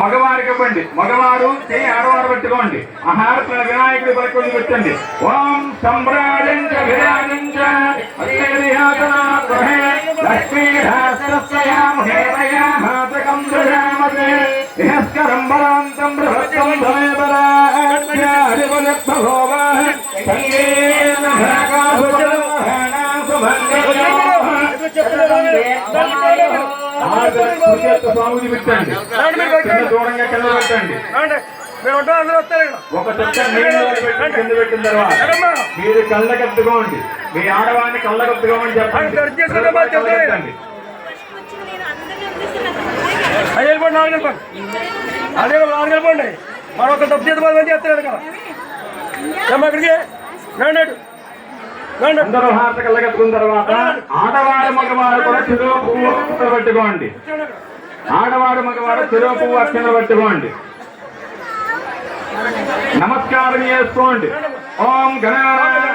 మగవారికి ఇవ్వండి. మగవారు చేయి ఆడవారు పెట్టుకోండి. ఆహారతుల వినాయకుడి పలుకొని పెట్టండి. ఓం సంభ్రాజంచ విరాజంచ అత్యధిహాతనాగ్రహే స్వామిని పెట్టండి. దూరంగా కింద ఒక చుక్క కింద పెట్టిన తర్వాత మీరు కళ్ళకత్తుకోండి మీ ఆడవాడిని చెప్పండి. చెప్తారు. పెట్టండి. అయ్యి వెళ్ళిపోండి నాలుగు వెళ్ళిపోండి. అదే నాలుగు వెళ్ళిపోండి. మరొక తప్పు చేతి పది మంది చేస్తున్నాడు కదా ఇక్కడికి. రండి. అందరూ హారత కళ్ళకత్తుకున్న తర్వాత ఆడవాడు మగవాడు కూడా చెరువు పువ్వు అక్షర పెట్టుకోండి. ఆడవాడు మగవాడు చెరువు పువ్వు అక్షర పెట్టుకోండి. నమస్కారం చేసుకోండి. ఓం గణపతి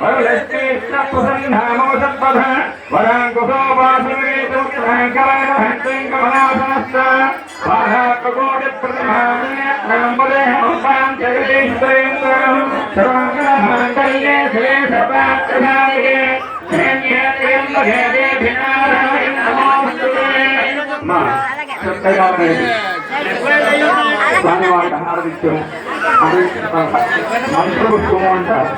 గురా శ్రీమన్నందకటాక్షలబ్ధ విభా బ్రహ్మాదురకంఘాధర తాం త్రైలోక్య కుటుంబనేం సరసదా సిద్ధలక్ష్మీర్మోక్షలక్ష్మీ జయలక్ష్మీ సరస్వతి వరలక్ష్మీ ప్రసన్నామవసత్పథ వరాంకుశోపాసురీతుకరణహంతిం కమలాసనస్త బాధాత్మకోటి ప్రతిమాం జగదీశ్వరేంద్రం సర్వాంగళమాంగళ్యే శ్రీ సర్వాత్మధాయకే శ్రేణ్యేత్ర్యంబగే దేభినారాయణ నమోస్తుతే మా చక్కగా ఉన్నది. దాని వారికి ఆహారమిత్యం మంత్రపుష్పము అంటారు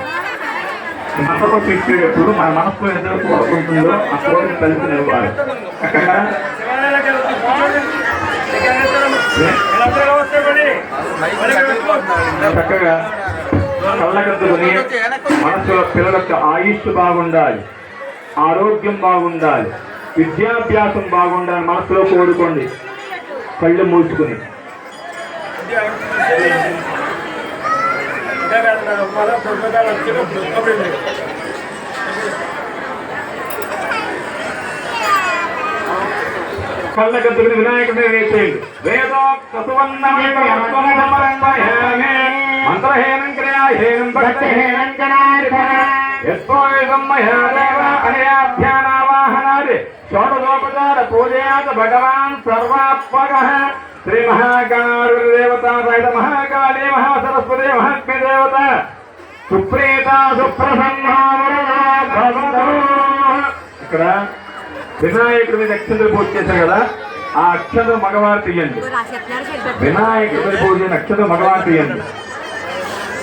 మంత్రపుష్పం పెట్టేటప్పుడు మన మనసులో ఏదో కోరుకుంటుందో ఆ కోరిక తెలుసుకునేవారు అక్కడ చక్కగా కళ్ళగద్దుకుని మనసులో పిల్లలకు ఆయుష్ బాగుండాలి ఆరోగ్యం బాగుండాలి విద్యాభ్యాసం బాగుండాలి మనసులో కోరుకోండి. కళ్ళు మూసుకుని. మళ్ళా పుస్తకాలు వచ్చినప్పుడు అప్పుడు కళ్ళగద్దుకుని వినాయకుడిని వేసేయండి వేదోక్త సువర్ణమేవ యత్వం సమర్పయామి. మంత్రహీనం క్రియాహీనం భక్తిహీనం యత్పోయిదం మయా దేవ అనయాధ్యానావాహనాది శ్రీ మహాకాళి దేవత సహిత మహాకాళీ మహాసరస్వతి మహాత్మ్య దేవత సుప్రీత ఇక్కడ వినాయకుడిని మీద అక్షంతలు పూజ చేశారు కదా ఆ అక్షతం మగవారు తీయండి. వినాయకుడిని పూజ చేసిన అక్షంతలు మగవారు తీయండి.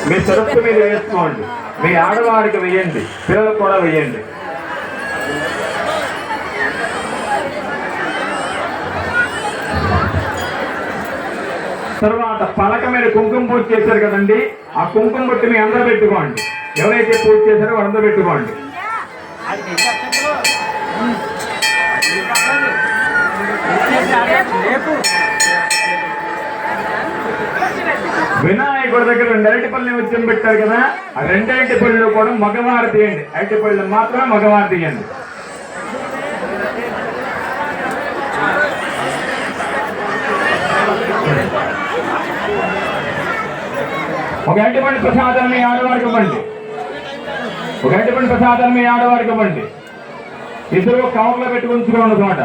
మీ సరస్సు మీద వేసుకోండి. మీ ఆడవారికి వేయండి. పిల్లలకు కూడా వేయండి. తర్వాత పలక మీద కుంకుమ పూజ చేశారు కదండి. ఆ కుంకుమ బొట్టు మీ అందరూ పెట్టుకోండి. ఎవరైతే పూజ చేశారో వాళ్ళందరూ పెట్టుకోండి. వినాయకుడి దగ్గర రెండు అరటిపల్లి వచ్చి పెట్టారు కదా ఆ రెండు అరటిపళ్ళు కూడా మగవారు తీయండి. అరటిపళ్ళు మాత్రమే మగవారు తీయండి. ఒక అరటిపండు ప్రసాదం మీ ఆడవారికి ఇవ్వండి. ఒక అరటిపండు ప్రసాదం మీ ఆడవారికి ఇవ్వండి. ఇద్దరు కవర్లో పెట్టి ఉంచుకోండి అనమాట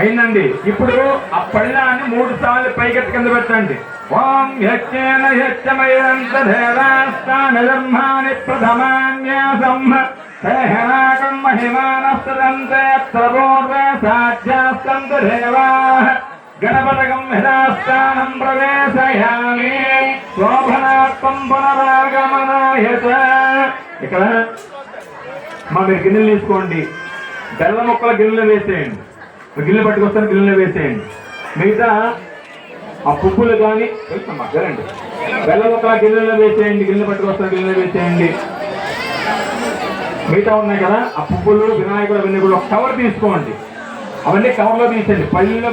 అయిందండి. ఇప్పుడు ఆ పళ్ళాన్ని మూడు సార్లు పైకెత్తి కింద పెట్టండి. ఓం యజ్ఞేన యజ్ఞమయంత దేవాస్థాన ప్రథమాన్యాసం సేహనాకం మహిమానస్తదంతే త్రపూర్వే సాధ్యాస్తంత దేవా గణపతకం హిరాస్థానం ప్రవేశయామి శోభనాత్మం పునరాగమనాయత ఇక్కడ మా మీరు గిన్నెలు తీసుకోండి. బెల్ల మొక్కల గిన్నెలు వేసేయండి. గిన్నెలు పట్టుకొస్తాను గిన్నెలు వేసేయండి. మిగతా ఆ పువ్వులు కానీ రండి బెల్లం ఒక గిన్నెలో వేసేయండి గిన్నె పట్టుకొస్తాను గిన్నెలో వేసేయండి. మిగతా ఉన్నాయి కదా ఆ పువ్వులు వినాయకుడు అవన్నీ కూడా ఒక కవర్ తీసుకోండి. అవన్నీ కవర్లో తీసేయండి. పళ్ళ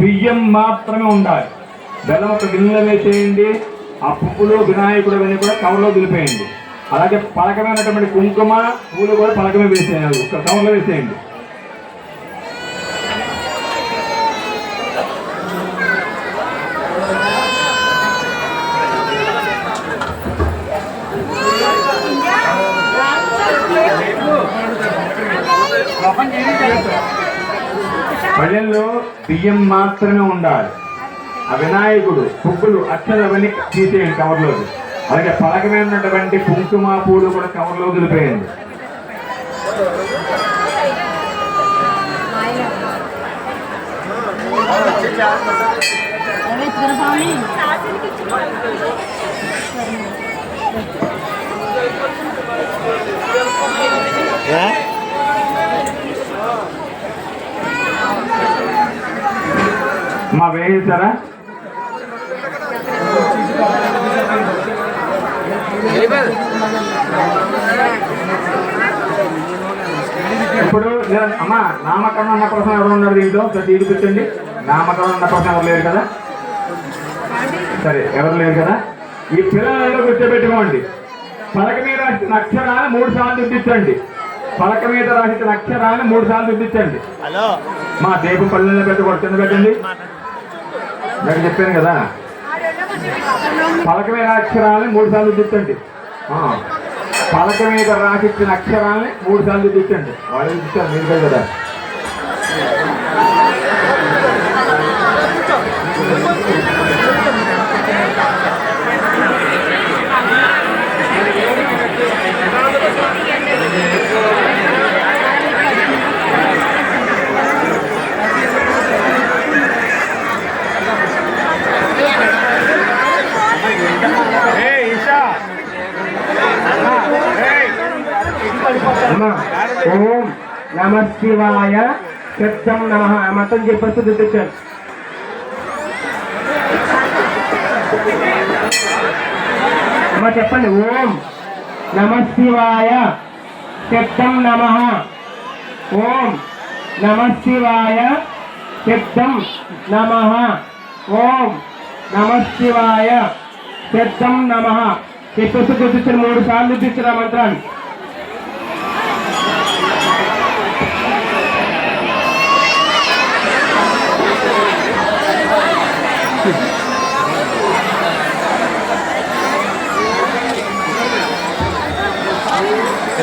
బియ్యం మాత్రమే ఉండాలి. బెల్లం ఒక గిన్నెలో వేసేయండి. ఆ పువ్వులు వినాయకుడు అవన్నీ కూడా కవర్లో దిలిపేయండి. అలాగే పలకమైనటువంటి కుంకుమ పూలు కూడా పలకమే వేసేయాలి ఒక కవర్లో వేసేయండి. పళ్ళెల్లో బియ్యం మాత్రమే ఉండాలి. ఆ వినాయకుడు పువ్వులు అక్షలు అవన్నీ తీసేయండి కవర్లోకి. అలాగే పలకమే ఉన్నటువంటి కుంకుమ పూలు కూడా కవర్లో వదిలిపోయండి మా వేసారా ఇప్పుడు అమ్మా నామకరణం అన్న కోసం ఎవరు ఉన్నారు దీంట్లో? ఇది కూర్చోండి. నామకరణం అన్న కోసం ఎవరు లేరు కదా? సరే ఎవరు లేరు కదా? ఈ పిల్లలందరూ కూర్చోబెట్టుకోండి. పలక మీద అక్షరాలు మూడు సార్లు చూపించండి. పలక మీద రాసిన అక్షరాన్ని మూడు సార్లు హలో. మా దీపం పల్లెల్లో పెట్టకూడదు కింద పెట్టండి నాకు చెప్పాను కదా. పలక మీద అక్షరాలని మూడు సార్లు ఆ, పలక మీద రాసిచ్చిన అక్షరాలని మూడు సార్లు దిద్దండి వాళ్ళు దిద్దారు మీరు కాదు కదా అమ్మా ఓం నమశివాయ సత్యం నమ. మొత్తం చెప్పచ్చు దిద్దించారు అమ్మా చెప్పండి. ఓం నమశివాయ శబ్దం నమ. ఓం నమశివాయ శబ్దం నమ. ఓం నమశివాయ శబ్దం నమ. చెప్పేసి గుర్తించారు మూడు సార్లు గుర్తించారు మంత్రాన్ని.